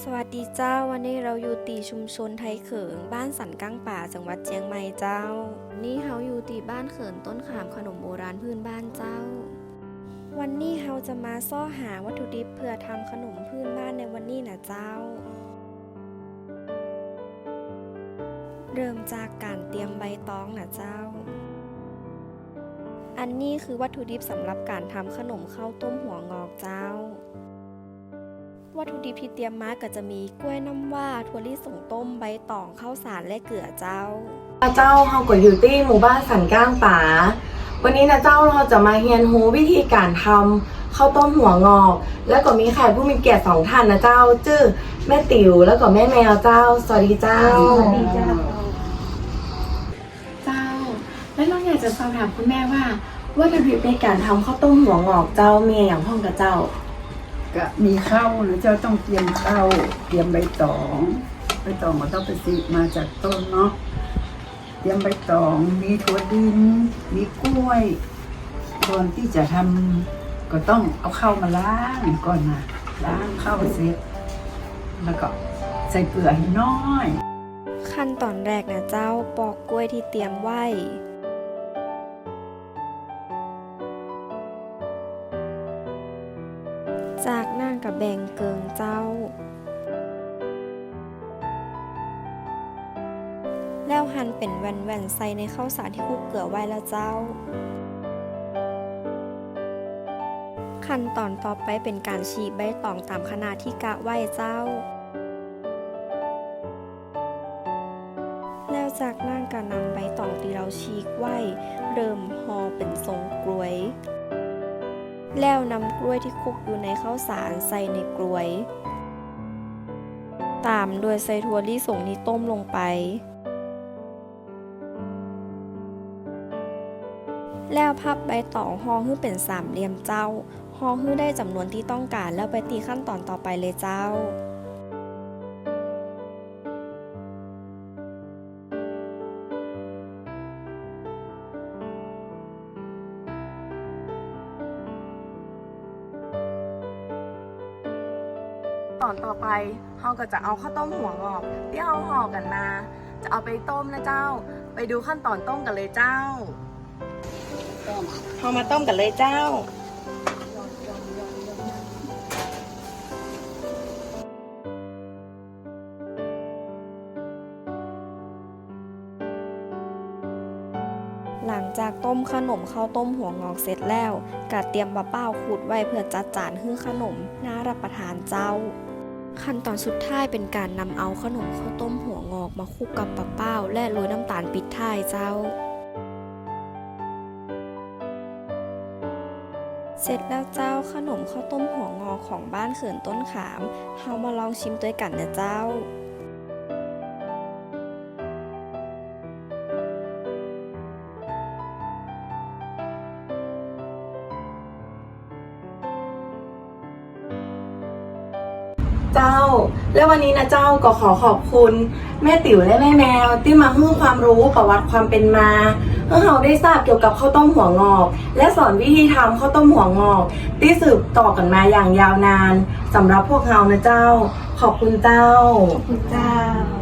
สวัสดีเจ้าวันนี้เราอยู่ตีชุมชนไทยเขิง บ้านสันก้างป่าจังหวัดเชียงใหม่เจ้า นี่เฮาอยู่ตีบ้านเขินต้นขามขนมโบราณพื้นบ้านเจ้า วันนี้เฮาจะมาซ่อหาวัตถุดิบเพื่อทำขนมพื้นบ้านในวันนี้นะเจ้า เริ่มจากการเตรียมใบตองนะเจ้า อันนี้คือวัตถุดิบสำหรับการทำขนมข้าวต้มหัวงอกเจ้า วัตถุดิบที่เตรียมมาก็จะมีกล้วยน้ำว้าถั่วลิสงต้มใบตองข้าวสารและเกลือเจ้าเจ้าเฮาก็อยู่ที่หมู่บ้านสันก้างป่าวันนี้นะเจ้าเราจะมาเรียนรู้วิธีการทำข้าวต้มหัวงอก แล้วก็มีแขกผู้มีเกียรติสองท่านนะเจ้า ชื่อแม่ติ๋วแล้วก็แม่แมวเจ้า สวัสดีเจ้า สวัสดีเจ้า เจ้า แล้วเราอยากจะสอบถามคุณแม่ว่าวัตถุดิบในการทำข้าวต้มหัวงอกเจ้ามีอย่างห้องกับเจ้า ก็มีข้าวนะเจ้าต้องเตรียมข้าวเตรียมใบตองใบตองก็ต้องไปซื้อมาจากต้นเนาะเตรียมใบตอง มีถั่วดิน มีกล้วยก่อนที่จะทำก็ต้องเอาข้าวมาล้างก่อนนะล้างข้าวเสร็จแล้วก็ใส่เกลือให้น้อย ขั้นตอนแรกนะเจ้าปอกกล้วยที่เตรียมไว้ จากนั่งกับแบ่งเกิงเจ้า แล้วหั่นเป็นแว่นๆใส่ในข้าวสารที่คลุกเกลือไว้แล้วเจ้า ขั้นตอนต่อไปเป็นการฉีกใบตองตามขนาดที่กะไว้เจ้า แล้วจากนั้นก็นำใบตองที่เราฉีกไว้ เริ่มห่อเป็นทรงกลวย แล้วนำกล้วยที่คลุกอยู่ในข้าวสารใส่ในกล้วย ตามด้วยใส่ถั่วลิสงที่ต้มลงไป แล้วพับใบตองห่อให้เป็นสามเหลี่ยมเจ้าห่อให้ได้จำนวนที่ต้องการแล้วไปตีขั้นตอนต่อไปเลยเจ้า ตอนต่อไปเฮาก็จะเอาข้าวต้มหัวงอกที่เฮาห่อกันมา จะเอาไปต้มนะเจ้า ไปดูขั้นตอนต้มกันเลยเจ้าเฮามาต้มกันเลยเจ้า หลังจากต้มขนมข้าวต้มหัวงอกเสร็จแล้วกะเตรียมบะเป้าขูดไว้เพื่อจัดจานให้อขนมน่ารับประทานเจ้า ขั้นตอนสุดท้ายเป็นการนำเอาขนมข้าวต้มหัวงอกมาคลุกกับบะเป้า และโรยน้ำตาลปิดท้ายเจ้า เสร็จแล้วเจ้าขนมข้าวต้มหัวงอกของบ้านเขื่อนต้นขาม เฮามาลองชิมด้วยกันนะเจ้า เจ้า และวันนี้นะเจ้าก็ขอขอบคุณ แม่ติ๋วและแม่แมว ที่มาให้ความรู้ประวัติความเป็นมาเพื่อเราได้ทราบเกี่ยวกับข้าวต้มหัวงอก และสอนวิธีทำข้าวต้มหัวงอก ที่สืบต่อกันมาอย่างยาวนานสำหรับพวกเรานะเจ้า ขอบคุณเจ้า ขอบคุณเจ้า